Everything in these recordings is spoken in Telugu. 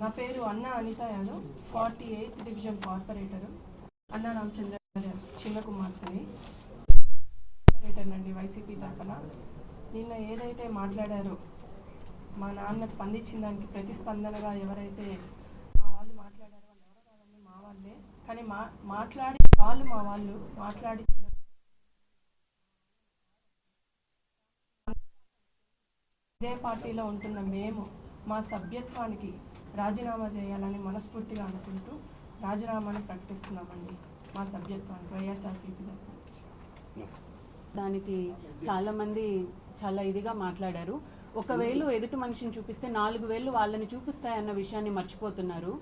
నా పేరు అన్న Anitha Yadav forty eighth division corporator. అన్న రామచంద్ర చిన్న కుమార్తెని. కార్పొరేటర్ అండి వైసీపీ తరఫున. నిన్న ఏదైతే మాట్లాడారో మా నాన్న స్పందించిన దానికి ప్రతిస్పందనగా ఎవరైతే మా వాళ్ళు మాట్లాడారో వాళ్ళు ఎవరో కాదండి మా వాళ్ళే. కానీ మా మాట్లాడి వాళ్ళు మా వాళ్ళు మాట్లాడించిన ఇదే పార్టీలో ఉంటున్న మేము మా సభ్యత్వానికి రాజీనామా చేయాలని మనస్ఫూర్తిగా అనుకుంటూ రాజీనామాని ప్రకటిస్తున్నామండి మా సభ్యత్వానికి వైఎస్ఆర్సీపీ దానికి చాలామంది చాలా ఇదిగా మాట్లాడారు. ఒకవేళ ఎదుటి మనిషిని చూపిస్తే నాలుగు వేళ్ళు వాళ్ళని చూపిస్తాయన్న విషయాన్ని మర్చిపోతున్నారు.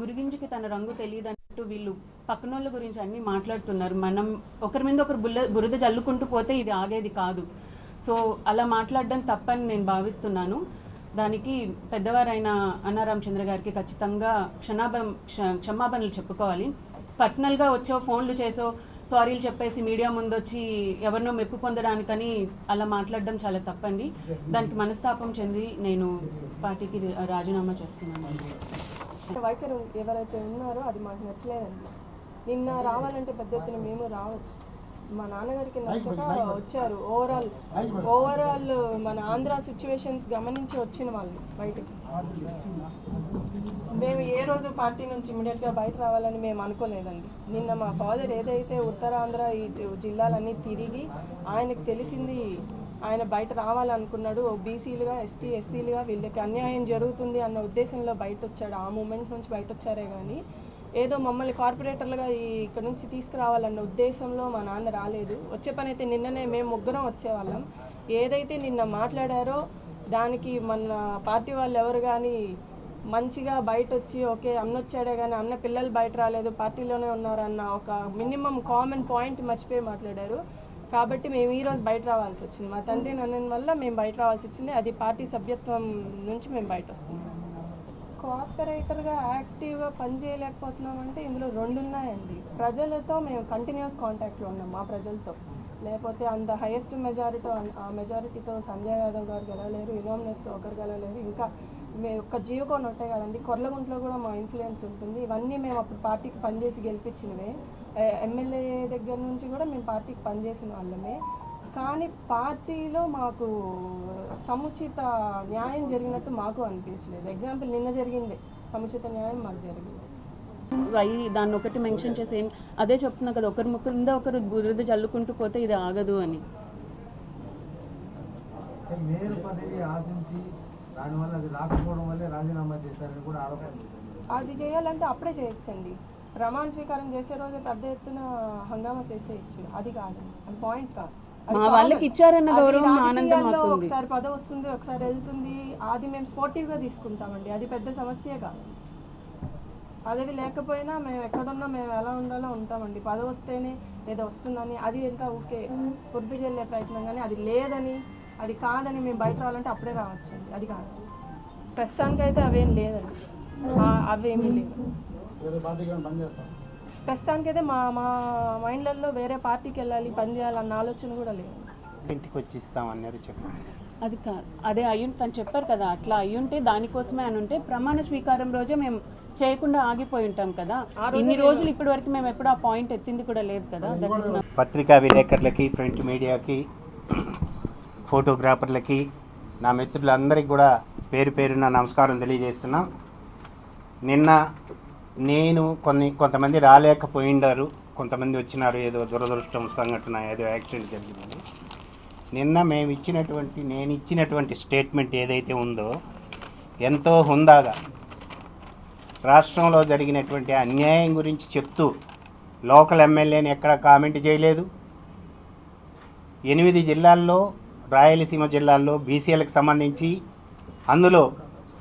గురిగింజకి తన రంగు తెలియదన్నట్టు వీళ్ళు పక్కనోళ్ళ గురించి అన్ని మాట్లాడుతున్నారు. మనం ఒకరి మీద ఒకరు బుల్ల బురద జల్లుకుంటూ పోతే ఇది ఆగేది కాదు. సో అలా మాట్లాడడం తప్పని నేను భావిస్తున్నాను. దానికి పెద్దవారైన అన్నారామచంద్ర గారికి ఖచ్చితంగా క్షణాభం క్షమాపణలు చెప్పుకోవాలి. పర్సనల్గా వచ్చో ఫోన్లు చేసో సారీలు చెప్పేసి మీడియా ముందు వచ్చి ఎవరినో మెప్పు పొందడానికని అలా మాట్లాడడం చాలా తప్పండి. దానికి మనస్తాపం చెంది నేను పార్టీకి రాజీనామా చేస్తున్నాను. వైఖరు ఎవరైతే ఉన్నారో అది మాకు నచ్చలేదండి. నిన్న రావాలంటే పెద్ద ఎత్తున మేము రావచ్చు. మా నాన్నగారికి నచ్చక వచ్చారు. ఓవరాల్ ఓవరాల్ మన ఆంధ్ర సిచ్యువేషన్స్ గమనించి వచ్చిన వాళ్ళు బయటకి. మేము ఏ రోజు పార్టీ నుంచి ఇమీడియట్గా బయట రావాలని మేము అనుకోలేదండి. నిన్న మా ఫాదర్ ఏదైతే ఉత్తరాంధ్ర ఈ జిల్లాలన్నీ తిరిగి ఆయనకు తెలిసింది ఆయన బయట రావాలనుకున్నాడు బీసీలుగా ఎస్టీ ఎస్సీలుగా వీళ్ళకి అన్యాయం జరుగుతుంది అన్న ఉద్దేశంలో బయట వచ్చాడు ఆ మూమెంట్ నుంచి బయట వచ్చారే కానీ ఏదో మమ్మల్ని కార్పొరేటర్లుగా ఇక్కడ నుంచి తీసుకురావాలన్న ఉద్దేశంలో మా నాన్న రాలేదు. వచ్చే పని అయితే నిన్ననే మేము ముగ్గురం వచ్చేవాళ్ళం. ఏదైతే నిన్న మాట్లాడారో దానికి మన పార్టీ వాళ్ళు ఎవరు కానీ మంచిగా బయట వచ్చి ఓకే అన్న వచ్చాడే కానీ అన్న పిల్లలు బయట రాలేదు పార్టీలోనే ఉన్నారన్న ఒక మినిమం కామన్ పాయింట్ మర్చిపోయి మాట్లాడారు. కాబట్టి మేము ఈ రోజు బయట రావాల్సి వచ్చింది. మా తండ్రి నన్నని వల్ల మేము బయట రావాల్సి వచ్చింది. అది పార్టీ సభ్యత్వం నుంచి మేము బయట వస్తున్నాం. కోఆపరేటర్గా యాక్టివ్గా పనిచేయలేకపోతున్నామంటే ఇందులో రెండు ఉన్నాయండి ప్రజలతో మేము కంటిన్యూస్ కాంటాక్ట్లో ఉన్నాం మా ప్రజలతో. లేకపోతే అంత హైయెస్ట్ మెజారిటీ ఆ మెజారిటీతో సంజయ్ యాదవ్ గారు గెలవలేరు ఇనోమినేస్లో ఒకరు గెలవలేరు. ఇంకా మేము ఒక్క జీవకోన్ ఉంటాయి కదండి కొర్లగుంట్లో కూడా మా ఇన్ఫ్లుయెన్స్ ఉంటుంది. ఇవన్నీ మేము అప్పుడు పార్టీకి పనిచేసి గెలిపించినవే. ఎమ్మెల్యే దగ్గర నుంచి కూడా మేము పార్టీకి పనిచేసిన వాళ్ళమే. కానీ పార్టీలో మాకు సముచిత న్యాయం జరిగినట్టు మాకు అనిపించలేదు. ఎగ్జాంపుల్ నిన్న జరిగింది. సముచిత న్యాయం మాకు జరిగింది. అయి దాన్ని ఒకటి మెన్షన్ చేసి ఏం అదే చెప్తున్నా కదా ఒకరి ముక్కరు మీద ఒకరు బురద జల్లుకుంటూ పోతే ఇది ఆగదు అని. మేయర్ పదవి ఆశించి దానివల్ల అది రాకపోవడం వల్లే రాజీనామా చేశారని కూడా ఆరోపణ అది చేయాలంటే అప్పుడే చేయొచ్చండి. ప్రమాణ స్వీకారం చేసే రోజే పెద్ద ఎత్తున హంగామా చేసేయచ్చు అది కాదు అది పాయింట్ కాదు. మా వాళ్ళకి. ఇచ్చారన్న గౌరవం ఆనందం ఒకసారి పదవి వస్తుంది ఒకసారి వెళ్తుంది. అది మేము స్పోర్టివ్గా తీసుకుంటామండి. అది పెద్ద సమస్యే కాదు పదవి లేకపోయినా మేము ఎక్కడున్నా మేము ఎలా ఉండాలో ఉంటామండి. పదవి వస్తేనే ఏదో వస్తుందని అది ఎంత ఓకే ఉర్ది చెల్లే ప్రయత్నం కానీ అది లేదని అది కాదని మేము బయట రావాలంటే అప్పుడే రావచ్చండి. అది కాదు. ప్రస్తుతానికైతే అవేం లేదండి. ఆ- అవేమీ లేవు. పనిచేస్తాం ప్రస్తుతానికైతే మా మా మైండ్లలో వేరే పార్టీకి వెళ్ళాలి పని చేయాలన్న ఆలోచన కూడా లేదు. ఇంటికి వచ్చి ఇస్తామన్నారు చెప్పండి అది కాదు అదే అయ్యుంటే తను చెప్పారు కదా అట్లా అయ్యుంటే దానికోసమే అని ఉంటే ప్రమాణ స్వీకారం రోజే మేము చేయకుండా ఆగిపోయి ఉంటాం కదా. ఇన్ని రోజులు ఇప్పటి వరకు మేము ఎప్పుడు ఆ పాయింట్ ఎత్తింది కూడా లేదు కదా పత్రికా విలేకరులకి ప్రింట్ మీడియాకి ఫోటోగ్రాఫర్లకి నా మిత్రులందరికీ కూడా పేరు పేరున నమస్కారం తెలియజేస్తున్నాం. నిన్న నేను కొన్ని కొంతమంది రాలేకపోయిండారు కొంతమంది వచ్చినారు ఏదో దురదృష్టం సంఘటన ఏదో యాక్సిడెంట్ జరిగిందని నిన్న మేము ఇచ్చినటువంటి నేను ఇచ్చినటువంటి స్టేట్మెంట్ ఏదైతే ఉందో ఎంతో హుందాగా రాష్ట్రంలో జరిగినటువంటి అన్యాయం గురించి చెప్తూ లోకల్ ఎమ్మెల్యేని ఎక్కడ కామెంట్ చేయలేదు. ఎనిమిది జిల్లాల్లో రాయలసీమ జిల్లాల్లో బీసీలకు సంబంధించి అందులో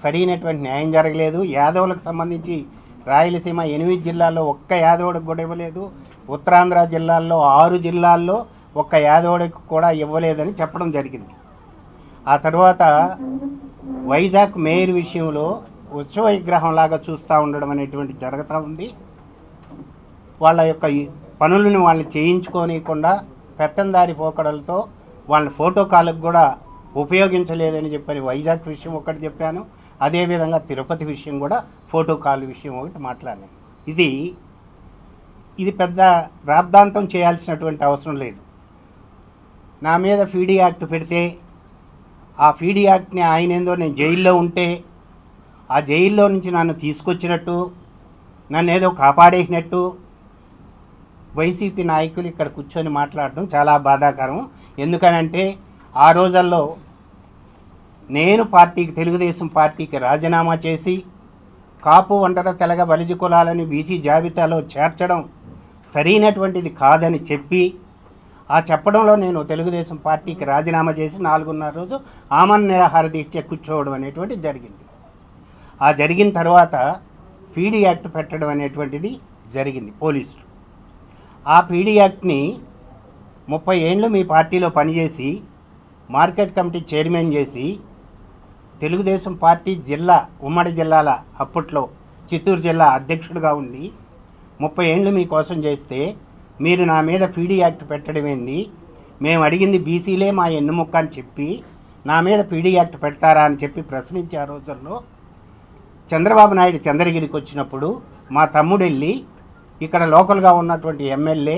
సరైనటువంటి న్యాయం జరగలేదు. యాదవులకు సంబంధించి రాయలసీమ ఎనిమిది జిల్లాల్లో ఒక్క యాదవుడికి కూడా ఇవ్వలేదు. ఉత్తరాంధ్ర జిల్లాల్లో ఆరు జిల్లాల్లో ఒక్క యాదవుడికి కూడా ఇవ్వలేదని చెప్పడం జరిగింది. ఆ తర్వాత వైజాగ్ మేయర్ విషయంలో ఉత్సవ విగ్రహంలాగా చూస్తూ ఉండడం అనేటువంటి జరుగుతూ ఉంది. వాళ్ళ యొక్క పనులను వాళ్ళని చేయించుకోనియకుండా పెత్తందారి పోకడలతో వాళ్ళ ఫోటో కాలకు కూడా ఉపయోగించలేదని చెప్పని వైజాగ్ విషయం ఒకటి చెప్పాను. అదేవిధంగా తిరుపతి విషయం కూడా ఫోటో కాల్ విషయం ఒకటి మాట్లాడాను. ఇది ఇది పెద్ద రాద్ధాంతం చేయాల్సినటువంటి అవసరం లేదు. నా మీద ఫీడీ యాక్ట్ పెడితే ఆ ఫీడీ యాక్ట్ని ఆయన ఏందో నేను జైల్లో ఉంటే ఆ జైల్లో నుంచి నన్ను తీసుకొచ్చినట్టు నన్ను ఏదో కాపాడేసినట్టు వైసీపీ నాయకులు ఇక్కడ కూర్చొని మాట్లాడడం చాలా బాధాకరం. ఎందుకనంటే ఆ రోజుల్లో నేను పార్టీకి తెలుగుదేశం పార్టీకి రాజీనామా చేసి కాపు వంటర తెలగ బలిజ కులాలని బీసీ జాబితాలో చేర్చడం సరైనటువంటిది కాదని చెప్పి ఆ చెప్పడంలో నేను తెలుగుదేశం పార్టీకి రాజీనామా చేసి నాలుగున్నర రోజు ఆమన్ నిరాహార దీక్ష కూర్చోవడం అనేటువంటిది జరిగింది. ఆ జరిగిన తర్వాత పీడీ యాక్ట్ పెట్టడం అనేటువంటిది జరిగింది పోలీసులు. ఆ పీడీ యాక్ట్ని ముప్పై ఏళ్ళు మీ పార్టీలో పనిచేసి మార్కెట్ కమిటీ చైర్మన్ చేసి తెలుగుదేశం పార్టీ జిల్లా ఉమ్మడి జిల్లాల అప్పట్లో చిత్తూరు జిల్లా అధ్యక్షుడిగా ఉండి ముప్పై ఏళ్ళు మీకోసం చేస్తే మీరు నా మీద పీడీ యాక్ట్ పెట్టడం ఏంది? మేము అడిగింది బీసీలే మా ఎన్నుముక్క అని చెప్పి నా మీద పీడీ యాక్ట్ పెడతారా అని చెప్పి ప్రశ్నించే ఆ రోజుల్లో చంద్రబాబు నాయుడు చంద్రగిరికి వచ్చినప్పుడు మా తమ్ముడు వెళ్ళి ఇక్కడ లోకల్గా ఉన్నటువంటి ఎమ్మెల్యే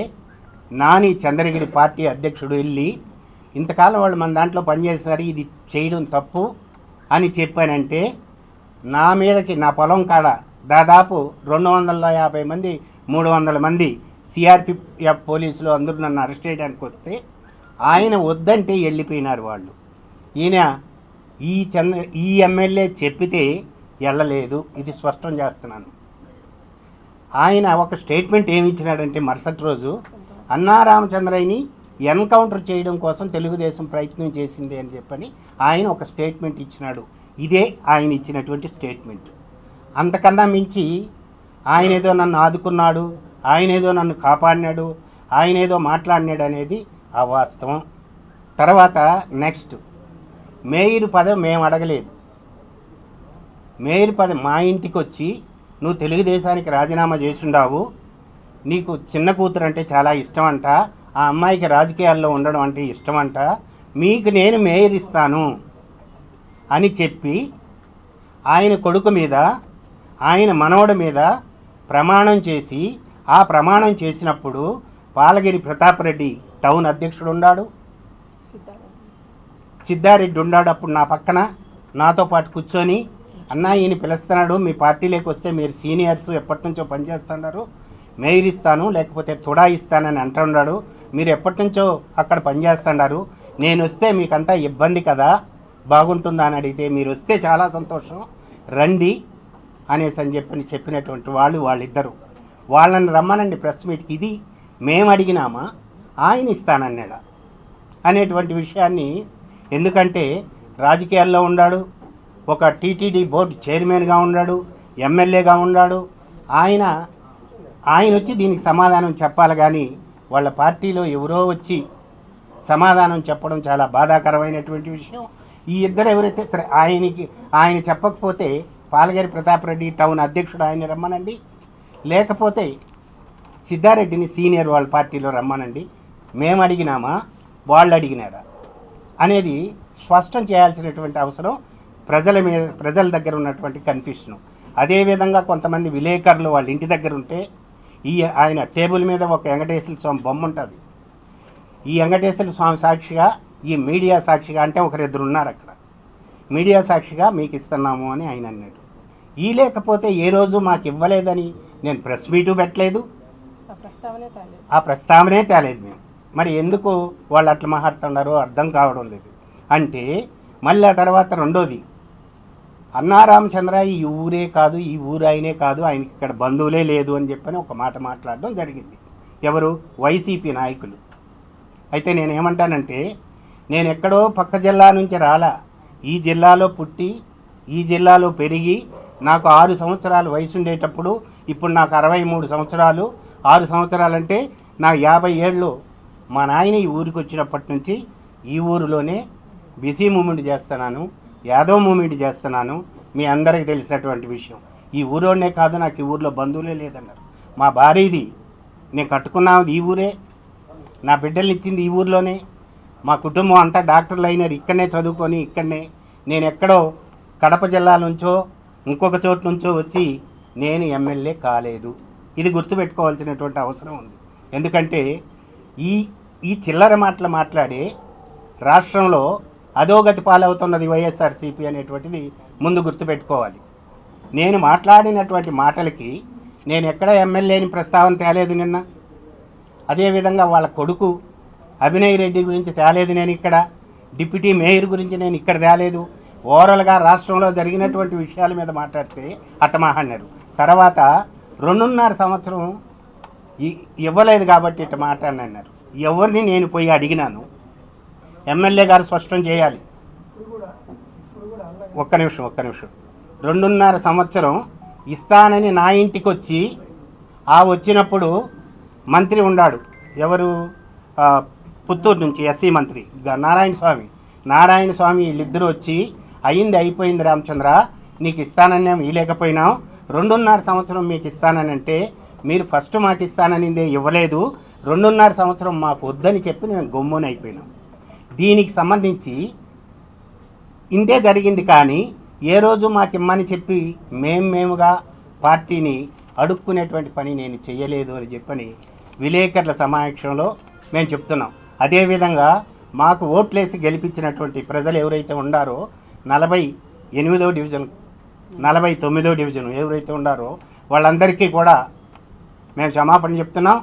నాని చంద్రగిరి పార్టీ అధ్యక్షుడు వెళ్ళి ఇంతకాలం వాళ్ళు మన దాంట్లో పనిచేస్తారు ఇది చేయడం తప్పు అని చెప్పానంటే నా మీదకి నా పొలం కాడ దాదాపు రెండు వందల యాభై మంది మూడు వందల మంది సిఆర్పిఎఫ్ పోలీసులు అందరూ నన్ను అరెస్ట్ చేయడానికి వస్తే ఆయన వద్దంటే వెళ్ళిపోయినారు వాళ్ళు. ఈయన ఈ చంద్ర ఈ ఎమ్మెల్యే చెప్పితే వెళ్ళలేదు. ఇది స్పష్టం చేస్తున్నాను. ఆయన ఒక స్టేట్మెంట్ ఏమి ఇచ్చినాడంటే మరుసటి రోజు అన్నా రామచంద్రయ్యని ఎన్కౌంటర్ చేయడం కోసం తెలుగుదేశం ప్రయత్నం చేసింది అని చెప్పని ఆయన ఒక స్టేట్మెంట్ ఇచ్చినాడు. ఇదే ఆయన ఇచ్చినటువంటి స్టేట్మెంట్. అంతకన్నా మించి ఆయన ఏదో నన్ను ఆదుకున్నాడు ఆయన ఏదో నన్ను కాపాడినాడు ఆయన ఏదో మాట్లాడినాడు అనేది అవాస్తవం. తర్వాత నెక్స్ట్ మేయర్ పదవి మేము అడగలేదు. మేయర్ పదవి మా ఇంటికి వచ్చి నువ్వు తెలుగుదేశానికి రాజీనామా చేసిండావు నీకు చిన్న కూతురు అంటే చాలా ఇష్టం అంట. ఆ అమ్మాయికి రాజకీయాల్లో ఉండడం అంటే ఇష్టమంట. మీకు నేను మేయర్ ఇస్తాను అని చెప్పి ఆయన కొడుకు మీద ఆయన మనవడి మీద ప్రమాణం చేసి ఆ ప్రమాణం చేసినప్పుడు పాలగిరి ప్రతాప్ రెడ్డి టౌన్ అధ్యక్షుడు ఉన్నాడు సిద్ధారెడ్డి ఉన్నాడు అప్పుడు నా పక్కన. నాతో పాటు కూర్చొని అన్న ఈయన పిలుస్తున్నాడు మీ పార్టీలోకి వస్తే మీరు సీనియర్స్ ఎప్పటి నుంచో పనిచేస్తున్నారు మేయర్ ఇస్తాను లేకపోతే తుడా ఇస్తానని అంటున్నాడు మీరు ఎప్పటి నుంచో అక్కడ పనిచేస్తున్నారు నేను వస్తే మీకంతా ఇబ్బంది కదా బాగుంటుందా అని అడిగితే మీరు వస్తే చాలా సంతోషం రండి అనేసి అని చెప్పని చెప్పినటువంటి వాళ్ళు వాళ్ళిద్దరు. వాళ్ళని రమ్మనండి ప్రెస్ మీట్కి ఇది మేము అడిగినామా ఆయన ఇస్తానన్నాడా అనేటువంటి విషయాన్ని ఎందుకంటే రాజకీయాల్లో ఉన్నాడు ఒక టీటీడీ బోర్డు చైర్మన్గా ఉన్నాడు ఎమ్మెల్యేగా ఉన్నాడు ఆయన ఆయన వచ్చి దీనికి సమాధానం చెప్పాలి కానీ వాళ్ళ పార్టీలో ఎవరో వచ్చి సమాధానం చెప్పడం చాలా బాధాకరమైనటువంటి విషయం. ఈ ఇద్దరు ఎవరైతే సరే ఆయనకి ఆయన చెప్పకపోతే పాలగారి ప్రతాప్ రెడ్డి టౌన్ అధ్యక్షుడు ఆయన రమ్మనండి. లేకపోతే సిద్ధారెడ్డిని సీనియర్ వాళ్ళ పార్టీలో రమ్మనండి. మేము అడిగినామా? వాళ్ళు అడిగినారా? అనేది స్పష్టం చేయాల్సినటువంటి అవసరం. ప్రజల మీద ప్రజల దగ్గర ఉన్నటువంటి కన్ఫ్యూషను. అదేవిధంగా కొంతమంది విలేకరులు వాళ్ళ ఇంటి దగ్గర ఉంటే ఈ ఆయన టేబుల్ మీద ఒక వెంకటేశ్వర స్వామి బొమ్మ ఉంటుంది. ఈ వెంకటేశ్వర స్వామి సాక్షిగా ఈ మీడియా సాక్షిగా అంటే ఒకరిద్దరు ఉన్నారు అక్కడ. మీడియా సాక్షిగా మీకు ఇస్తున్నాము అని ఆయన అన్నాడు. ఈ లేకపోతే ఏ రోజు మాకు ఇవ్వలేదని నేను ప్రెస్ మీటు పెట్టలేదు. ఆ ప్రస్తావనే తాలేదు. ఆ ప్రస్తావనే తేలేదు మేము. మరి ఎందుకు వాళ్ళు అట్లా మాట్లాడుతున్నారో? అర్థం కావడం లేదు. అంటే మళ్ళీ ఆ తర్వాత రెండోది అన్నారామచంద్ర ఈ ఊరే కాదు ఈ ఊరు ఆయనే కాదు ఆయనకి ఇక్కడ బంధువులే లేదు అని చెప్పని ఒక మాట మాట్లాడడం జరిగింది. ఎవరు? వైసీపీ నాయకులు. అయితే నేను ఏమంటానంటే నేను ఎక్కడో పక్క జిల్లా నుంచి రాలా. ఈ జిల్లాలో పుట్టి ఈ జిల్లాలో పెరిగి నాకు ఆరు సంవత్సరాలు వయసు ఉండేటప్పుడు ఇప్పుడు నాకు అరవై మూడు సంవత్సరాలు. ఆరు సంవత్సరాలంటే నా యాభై ఏళ్ళు. మా నాయన ఈ ఊరికి వచ్చినప్పటి నుంచి ఈ ఊరిలోనే బిసీ మూమెంట్ చేస్తున్నాను. యాదవ్ మూమెంట్ చేస్తున్నాను మీ అందరికీ తెలిసినటువంటి విషయం. ఈ ఊరోనే కాదు నాకు ఈ ఊర్లో బంధువులే లేదన్నారు. మా భార్యది నేను కట్టుకున్నది ఈ ఊరే. నా బిడ్డల్ని ఇచ్చింది ఈ ఊర్లోనే. మా కుటుంబం అంతా డాక్టర్లు అయినారు ఇక్కడనే చదువుకొని ఇక్కడనే. నేను ఎక్కడో కడప జిల్లా నుంచో ఇంకొక చోటు నుంచో వచ్చి నేను ఎమ్మెల్యే కాలేదు. ఇది గుర్తుపెట్టుకోవాల్సినటువంటి అవసరం ఉంది. ఎందుకంటే ఈ ఈ చిల్లర మాటలు మాట్లాడే రాష్ట్రంలో అధోగతి పాలవుతున్నది వైఎస్ఆర్సీపీ అనేటువంటిది ముందు గుర్తుపెట్టుకోవాలి. నేను మాట్లాడినటువంటి మాటలకి నేను ఎక్కడ ఎమ్మెల్యేని ప్రస్తావన తేలేదు నిన్న. అదేవిధంగా వాళ్ళ కొడుకు అభినయ్ రెడ్డి గురించి తేలేదు నేను ఇక్కడ. డిప్యూటీ మేయర్ గురించి నేను ఇక్కడ తేలేదు. ఓవరాల్గా రాష్ట్రంలో జరిగినటువంటి విషయాల మీద మాట్లాడితే అట్టమాహన్నారు తర్వాత రెండున్నర సంవత్సరం ఇ- ఇవ్వలేదు కాబట్టి ఇట్ట మాట్లాడినన్నారు. ఎవరిని నేను పోయి అడిగినాను. ఎమ్మెల్యే గారు స్పష్టం చేయాలి. ఒక్క నిమిషం ఒక్క నిమిషం. రెండున్నర సంవత్సరం ఇస్తానని నా ఇంటికి వచ్చి ఆ వచ్చినప్పుడు మంత్రి ఉన్నాడు ఎవరు? పుత్తూరు నుంచి ఎస్సీ మంత్రి. గ- నారాయణ స్వామి. నారాయణ స్వామి వీళ్ళిద్దరూ వచ్చి అయింది అయిపోయింది రామచంద్ర నీకు ఇస్తానని మేము ఇవ్వలేకపోయినాం రెండున్నర సంవత్సరం మీకు ఇస్తానని అంటే మీరు ఫస్ట్ మాకు ఇస్తాననిందే ఇవ్వలేదు. రెండున్నర సంవత్సరం మాకు వద్దని చెప్పి మేము గమ్మున దీనికి సంబంధించి ఇంతే జరిగింది కానీ ఏ రోజు మాకిమ్మని చెప్పి మేము మేముగా పార్టీని అడుక్కునేటువంటి పని నేను చేయలేదు అని చెప్పని విలేకరుల సమావేశంలో మేము చెప్తున్నాం. అదేవిధంగా మాకు ఓట్లేసి గెలిపించినటువంటి ప్రజలు ఎవరైతే ఉండారో నలభై ఎనిమిదో డివిజన్ నలభై తొమ్మిదో డివిజన్ ఎవరైతే ఉండారో వాళ్ళందరికీ కూడా మేము క్షమాపణ చెప్తున్నాం.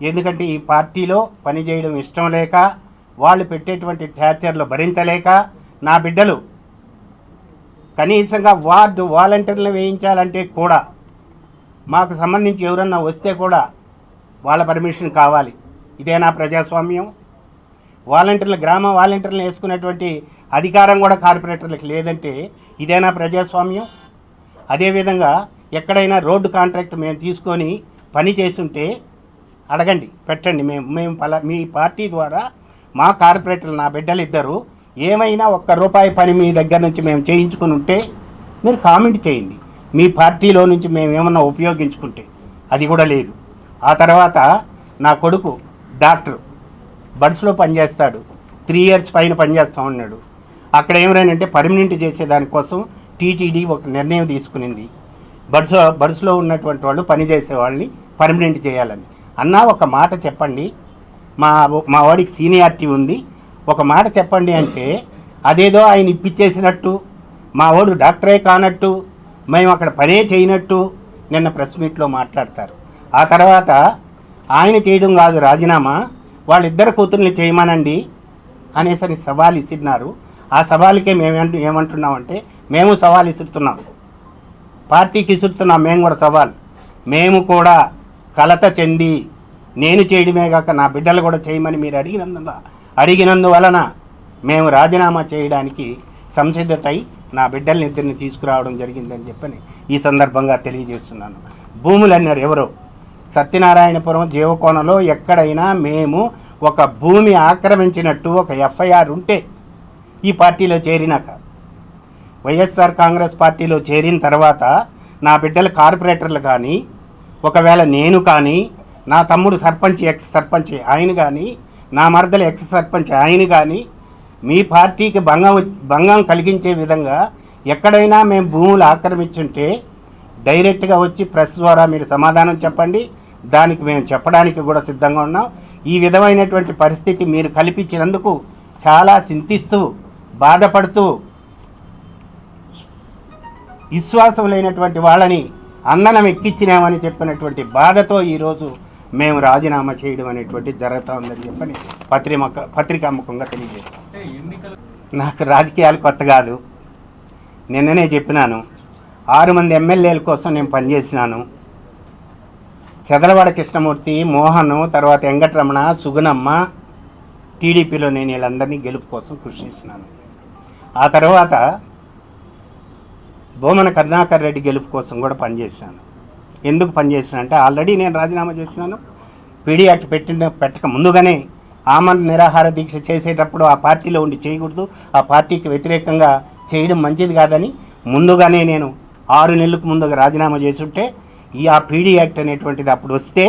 ఎందుకంటే ఈ పార్టీలో పనిచేయడం ఇష్టం లేక వాళ్ళు పెట్టేటువంటి టార్చర్లు భరించలేక నా బిడ్డలు కనీసంగా వార్డు వాలంటీర్లు వేయించాలంటే కూడా మాకు సంబంధించి ఎవరన్నా వస్తే కూడా వాళ్ళ పర్మిషన్ కావాలి. ఇదేనా ప్రజాస్వామ్యం. వాలంటీర్లు గ్రామ వాలంటీర్లు వేసుకునేటువంటి అధికారం కూడా కార్పొరేటర్లకు లేదంటే ఇదేనా ప్రజాస్వామ్యం. అదేవిధంగా ఎక్కడైనా రోడ్డు కాంట్రాక్ట్ మేము తీసుకొని పని చేస్తుంటే అడగండి పెట్టండి. మేము మేము పలా మీ పార్టీ ద్వారా మా కార్పొరేటర్లు నా బిడ్డలు ఇద్దరు ఏమైనా ఒక్క రూపాయి పని మీ దగ్గర నుంచి మేము చేయించుకుని ఉంటే మీరు కామెంట్ చేయండి. మీ పార్టీలో నుంచి మేము ఏమన్నా ఉపయోగించుకుంటే అది కూడా లేదు. ఆ తర్వాత నా కొడుకు డాక్టర్ బడ్స్లో పనిచేస్తాడు. త్రీ ఇయర్స్ పైన పనిచేస్తూ ఉన్నాడు. అక్కడ ఏమైనా పర్మనెంట్ చేసే దానికోసం టీటీడీ ఒక నిర్ణయం తీసుకునింది. బడ్స్ బడ్స్లో ఉన్నటువంటి వాళ్ళు పని చేసే వాళ్ళని పర్మనెంట్ చేయాలని. అన్నా ఒక మాట చెప్పండి. మా మా వాడికి సీనియారిటీ ఉంది. ఒక మాట చెప్పండి అంటే అదేదో ఆయన ఇప్పించేసినట్టు మా వాడు డాక్టరే కానట్టు మేము అక్కడ పనే చేయనట్టు నిన్న ప్రెస్ మీట్లో మాట్లాడతారు. ఆ తర్వాత ఆయన చేయడం కాదు రాజీనామా వాళ్ళిద్దరు కూతుర్ని చేయమనండి అనేసరి సవాల్ ఇసిరినారు. ఆ సవాల్కే మేము ఏమంటున్నామంటే మేము సవాల్ ఇస్తున్నాం పార్టీకి ఇసురుతున్నాం మేము కూడా సవాల్. మేము కూడా కలత చెంది నేను చేయడమే కాక నా బిడ్డలు కూడా చేయమని మీరు అడిగినందున అడిగినందువలన మేము రాజీనామా చేయడానికి సంసిద్ధతై నా బిడ్డల్ని ఇద్దరిని తీసుకురావడం జరిగిందని చెప్పని ఈ సందర్భంగా తెలియజేస్తున్నాను. భూములు అన్నారు ఎవరు? సత్యనారాయణపురం జీవకోణంలో ఎక్కడైనా మేము ఒక భూమి ఆక్రమించినట్టు ఒక ఎఫ్ఐఆర్ ఉంటే ఈ పార్టీలో చేరినాక వైఎస్ఆర్ కాంగ్రెస్ పార్టీలో చేరిన తర్వాత నా బిడ్డల కార్పొరేటర్లు కానీ ఒకవేళ నేను కానీ నా తమ్ముడు సర్పంచ్ ఎక్స్ సర్పంచ్ ఆయన కానీ నా మరదలు ఎక్స్ సర్పంచ్ ఆయన కానీ మీ పార్టీకి భంగం భంగం కలిగించే విధంగా ఎక్కడైనా మేము భూములు ఆక్రమించుంటే డైరెక్ట్గా వచ్చి ప్రెస్ ద్వారా మీరు సమాధానం చెప్పండి. దానికి మేము చెప్పడానికి కూడా సిద్ధంగా ఉన్నాం. ఈ విధమైనటువంటి పరిస్థితి మీరు కల్పించినందుకు చాలా చింతిస్తూ బాధపడుతూ విశ్వాసం లేనటువంటి వాళ్ళని అందనం ఎక్కించినామని చెప్పినటువంటి బాధతో ఈరోజు మేము రాజీనామా చేయడం అనేటువంటి జరుగుతూ ఉందని చెప్పని పత్రిక పత్రికాముఖంగా తెలియజేస్తాం నాకు రాజకీయాలు కొత్త కాదు. నిన్ననే చెప్పినాను. ఆరు మంది ఎమ్మెల్యేల కోసం నేను పనిచేసినాను. సెదలవాడ కృష్ణమూర్తి మోహన్ తర్వాత వెంకటరమణ సుగుణమ్మ టీడీపీలో నేను వీళ్ళందరినీ గెలుపు కోసం కృషి చేసినాను. ఆ తర్వాత బోమన కరుణాకర్ రెడ్డి గెలుపు కోసం కూడా పనిచేసినాను ఎందుకు పనిచేసిన అంటే ఆల్రెడీ నేను రాజీనామా చేసినాను పీడీ యాక్ట్ పెట్టిన పెట్టక ముందుగానే ఆమరణ నిరాహార దీక్ష చేసేటప్పుడు ఆ పార్టీలో ఉండి చేయకూడదు. ఆ పార్టీకి వ్యతిరేకంగా చేయడం మంచిది కాదని ముందుగానే నేను ఆరు నెలలకు ముందుగా రాజీనామా చేసుంటే ఈ ఆ పీడీ యాక్ట్ అనేటువంటిది అప్పుడు వస్తే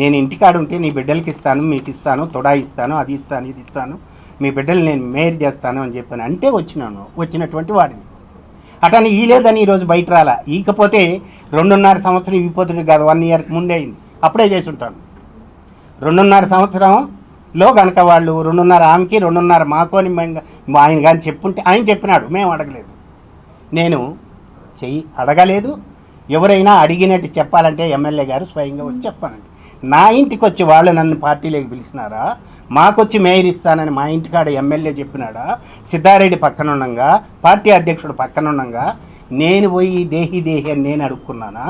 నేను ఇంటికాడ ఉంటే నీ బిడ్డలకి ఇస్తాను మీకు ఇస్తాను తొడా ఇస్తాను అది ఇస్తాను ఇది ఇస్తాను మీ బిడ్డలు నేను మేర్ చేస్తాను అని చెప్పాను అంటే వచ్చినాను వచ్చినటువంటి వాడిని. అటని ఈలేదని ఈరోజు బయట రాలా. ఈకపోతే రెండున్నర సంవత్సరం ఇవ్వపోతుంది కాదు వన్ ఇయర్కి ముందే అయింది. అప్పుడే చేసి ఉంటాను రెండున్నర సంవత్సరంలో కనుక వాళ్ళు రెండున్నర ఆమెకి రెండున్నర మాకు అని ఆయన కానీ చెప్పుంటే ఆయన చెప్పినాడు. మేము అడగలేదు. నేను చెయ్యి అడగలేదు. ఎవరైనా అడిగినట్టు చెప్పాలంటే ఎమ్మెల్యే గారు స్వయంగా వచ్చి చెప్పానండి నా ఇంటికి వచ్చి వాళ్ళు నన్ను పార్టీలోకి పిలిచినారా? మాకొచ్చి మేయర్ ఇస్తానని మా ఇంటికాడ ఎమ్మెల్యే చెప్పినాడా? సిద్ధారెడ్డి పక్కనుండగా పార్టీ అధ్యక్షుడు పక్కనుండగా నేను పోయి దేహి దేహి అని నేను అడుక్కున్నానా?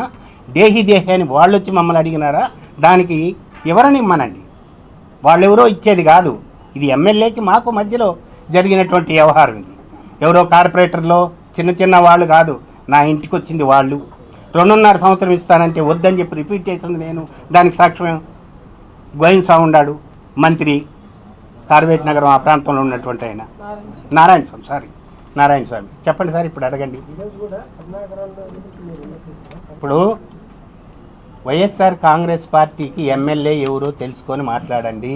దేహి దేహి అని వాళ్ళు వచ్చి మమ్మల్ని అడిగినారా? దానికి ఎవరని ఇమ్మనండి? వాళ్ళెవరో ఇచ్చేది కాదు. ఇది ఎమ్మెల్యేకి మాకు మధ్యలో జరిగినటువంటి వ్యవహారం ఇది. ఎవరో కార్పొరేటర్లో చిన్న చిన్న వాళ్ళు కాదు. నా ఇంటికి వచ్చింది వాళ్ళు. రెండున్నర సంవత్సరం ఇస్తానంటే వద్దని చెప్పి రిపీట్ చేసింది నేను. దానికి సాక్ష్యం గోవింద్స్వామి ఉన్నాడు మంత్రి కార్వేట్ నగరం ఆ ప్రాంతంలో ఉన్నటువంటి ఆయన. నారాయణ నారాయణ స్వామి సారీ నారాయణ స్వామి. చెప్పండి సార్ ఇప్పుడు అడగండి. ఇప్పుడు వైఎస్ఆర్ కాంగ్రెస్ పార్టీకి ఎమ్మెల్యే ఎవరో తెలుసుకొని మాట్లాడండి.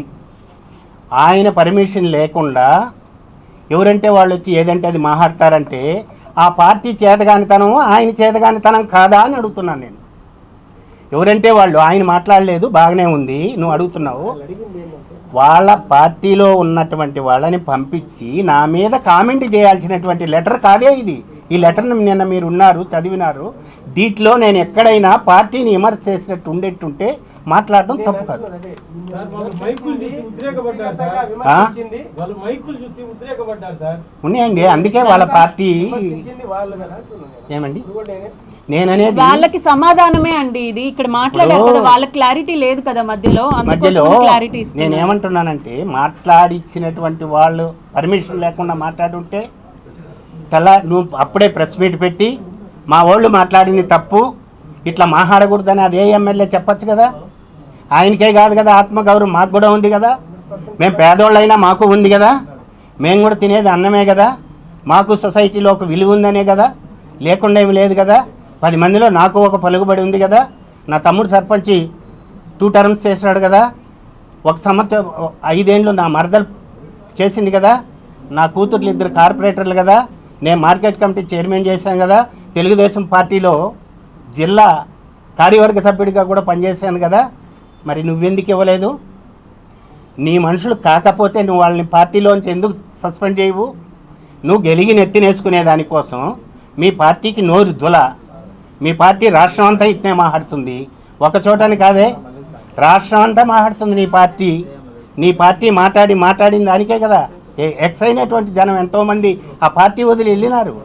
ఆయన పర్మిషన్ లేకుండా ఎవరంటే వాళ్ళు వచ్చి ఏదంటే అది మాట్లాడతారంటే ఆ పార్టీ చేతగానితనం ఆయన చేతగానితనం కాదా అని అడుగుతున్నాను నేను. ఎవరంటే వాళ్ళు ఆయన మాట్లాడలేదు బాగానే ఉంది నువ్వు అడుగుతున్నావు. వాళ్ళ పార్టీలో ఉన్నటువంటి వాళ్ళని పంపించి నా మీద కామెంట్ చేయాల్సినటువంటి లెటర్ కాదే ఇది. ఈ లెటర్ని నిన్న మీరు ఉన్నారు చదివినారు. దీంట్లో నేను ఎక్కడైనా పార్టీని విమర్శ చేసినట్టు ఉండేట్టుంటే మాట్లాడడం తప్పు కాదు. సార్ వాళ్ళు మైకులు చూసి ఉద్రేకపడ్డారు సార్. ఆ? వాళ్ళు మైకులు చూసి ఉద్రేకపడ్డారు సార్. ఉన్నాయండి అందుకే వాళ్ళ పార్టీ ఏమండి? నేననేది వాళ్ళకి సమాధానమే అండి ఇది. ఇక్కడ మాట్లాడారు కదా వాళ్ళకి క్లారిటీ లేదు కదా మధ్యలో. మధ్యలో క్లారిటీ నేను ఏమంటున్నానంటే మాట్లాడిచ్చినటువంటి వాళ్ళు పర్మిషన్ లేకుండా మాట్లాడుంటే తెల్ల నువ్వు అప్పుడే ప్రెస్ మీట్ పెట్టి మా వాళ్ళు మాట్లాడింది తప్పు ఇట్లా మాట్లాడకూడదని అదే ఎమ్మెల్యే చెప్పచ్చు కదా? ఆయనకే కాదు కదా ఆత్మగౌరవం. మాకు కూడా ఉంది కదా. మేము పేదోళ్ళైనా మాకు ఉంది కదా. మేము కూడా తినేది అన్నమే కదా. మాకు సొసైటీలో ఒక విలువ ఉందనే కదా. లేకుండా ఏమి లేదు కదా. పది మందిలో నాకు ఒక పలుకుబడి ఉంది కదా. నా తమ్ముడు సర్పంచి టూ టర్మ్స్ చేసినాడు కదా. ఒక సంవత్సరం ఐదేళ్ళు నా మరదలు చేసింది కదా. నా కూతుర్లు ఇద్దరు కార్పొరేటర్లు కదా. నేను మార్కెట్ కమిటీ చైర్మన్ చేశాను కదా. తెలుగుదేశం పార్టీలో జిల్లా కార్యవర్గ సభ్యుడిగా కూడా పనిచేశాను కదా. మరి నువ్వెందుకు ఇవ్వలేదు? నీ మనుషులు కాకపోతే నువ్వు వాళ్ళని పార్టీలోంచి ఎందుకు సస్పెండ్ చేయవు? నువ్వు గెలిగి నెత్తినేసుకునే దానికోసం మీ పార్టీకి నోరు దుల. మీ పార్టీ రాష్ట్రం అంతా ఇట్నే మాట్లాడుతుంది. ఒక చోటని కాదే రాష్ట్రం అంతా మాట్లాడుతుంది నీ పార్టీ. నీ పార్టీ మాట్లాడి మాట్లాడిన దానికే కదా. ఏ- ఎక్స్ అయినటువంటి జనం ఎంతోమంది ఆ పార్టీ వదిలి వెళ్ళినారు.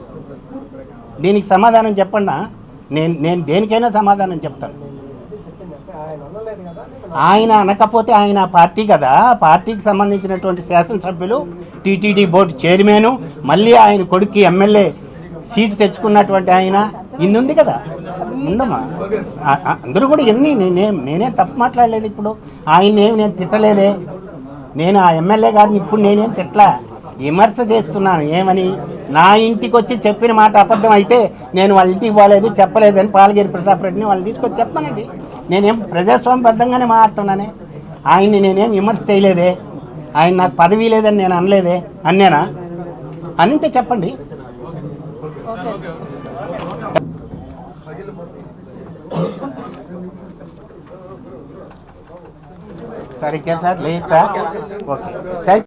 దీనికి సమాధానం చెప్పండి నేను నేను దేనికైనా సమాధానం చెప్తాను. ఆయన అనకపోతే ఆయన పార్టీ కదా. పార్టీకి సంబంధించినటువంటి శాసనసభ్యులు టీటీడీ బోర్డు చైర్మన్ మళ్ళీ ఆయన కొడుక్కి ఎమ్మెల్యే సీటు తెచ్చుకున్నటువంటి ఆయన ఇన్నుంది కదా. ఉండమా అందరూ కూడా ఎన్ని నేనేం నేనేం తప్పు మాట్లాడలేదు ఇప్పుడు. ఆయన్నేమి నేను తిట్టలేదే. నేను ఆ ఎమ్మెల్యే గారిని ఇప్పుడు నేనేం తిట్టలా? విమర్శ చేస్తున్నాను. ఏమని? నా ఇంటికి వచ్చి చెప్పిన మాట అబద్ధం అయితే నేను వాళ్ళ ఇంటికి పోలేదు చెప్పలేదని పాలగిరి ప్రతాప్ రెడ్డిని వాళ్ళు తీసుకొచ్చి చెప్తానండి. నేనేం ప్రజాస్వామ్యబద్ధంగానే మాట్లాడుతున్నానే. ఆయన్ని నేనేం విమర్శ చేయలేదే. ఆయన నాకు పదవి లేదని నేను అనలేదే. అన్నేనా? అనింటే చెప్పండి. సరే సార్ లేదు సార్ ఓకే. థ్యాంక్